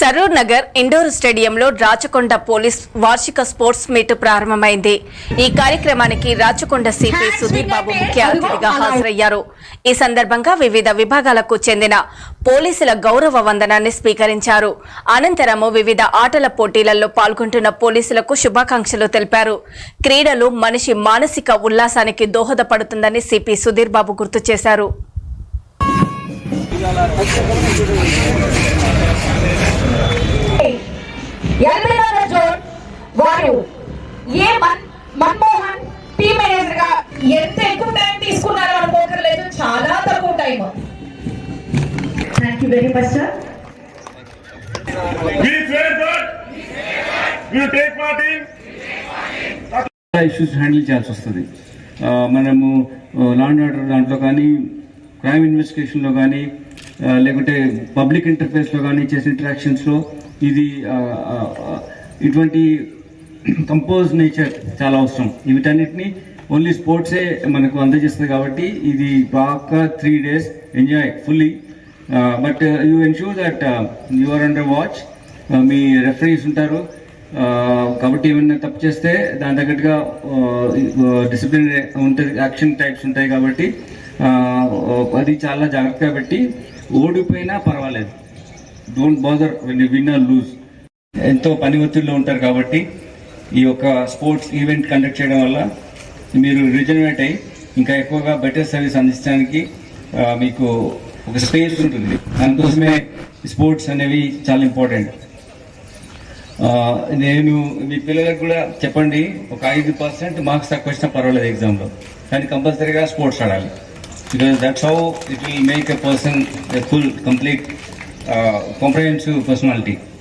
Saroor Nagar indoor స్టేడియంలో Rachakonda police వార్షిక sports meet ప్రారంభమైంది. ఈ కార్యక్రమానికి రాచకొండ సిపి సుధీర్ బాబు ముఖ్య అతిథిగా హాజరయ్యారు. ఈ సందర్భంగా వివిధ విభాగాలకు చెందిన పోలీసుల గౌరవ వందనాన్ని స్వీకరించారు. అనంతరము వివిధ ఆటల పోటీలలో పాల్గొంటున్న పోలీసులకు శుభాకాంక్షలు తెలిపారు. క్రీడలు మనిషి మానసిక ఉల్లాసానికి దోహదపడుతుందని సిపి సుధీర్ బాబు గుర్తు చేశారు. ఏ మన్ మన్మోహన్ టీమ్ మేనేజర్గా ఎంత ఎక్కువ టైం తీసుకున్నారో అనుకోకర్లేదు చాలా తక్కువ time thank you very much sir issues handle చేయాల్సి వస్తుంది. మనము లా అండ్ ఆర్డర్ దాంట్లో కానీ క్రైమ్ ఇన్వెస్టిగేషన్లో కానీ లేకుంటే పబ్లిక్ ఇంటర్ఫేస్లో కానీ చేసే ఇంటరాక్షన్స్లో ఇది ఇటువంటి కంపోజ్ నేచర్ చాలా అవసరం. వీటన్నిటిని ఓన్లీ స్పోర్ట్సే మనకు అందజేస్తుంది కాబట్టి ఇది బాగా three days enjoy fully but you ensure that you are under watch me referees ఉంటారు. Uh, కాబట్టి ఏమైనా తప్పు చేస్తే దాని తగ్గట్టుగా డిసిప్లిన్ ఉంటుంది యాక్షన్ టైప్స్ ఉంటాయి కాబట్టి uh, uh, అది చాలా జాగ్రత్తగా పెట్టి ఓడిపోయినా పర్వాలేదు. Don't bother when win or lose ఎంతో పని ఒత్తిడిలో ఉంటారు కాబట్టి ఈ యొక్క స్పోర్ట్స్ ఈవెంట్ కండక్ట్ చేయడం వల్ల మీరు రిజనరేట్ అయ్యి ఇంకా ఎక్కువగా బెటర్ సర్వీస్ అందించడానికి మీకు ఒక స్పేస్ ఉంటుంది. దానికోసమే స్పోర్ట్స్ అనేవి చాలా ఇంపార్టెంట్. నేను మీ పిల్లలకు కూడా చెప్పండి ఒక ఐదు పర్సెంట్ మార్క్స్ తక్కువ వచ్చినా పర్వాలేదు ఎగ్జామ్లో. కానీ కంపల్సరీగా స్పోర్ట్స్ ఆడాలి. Because that's how it will make a person a full complete comprehensive personality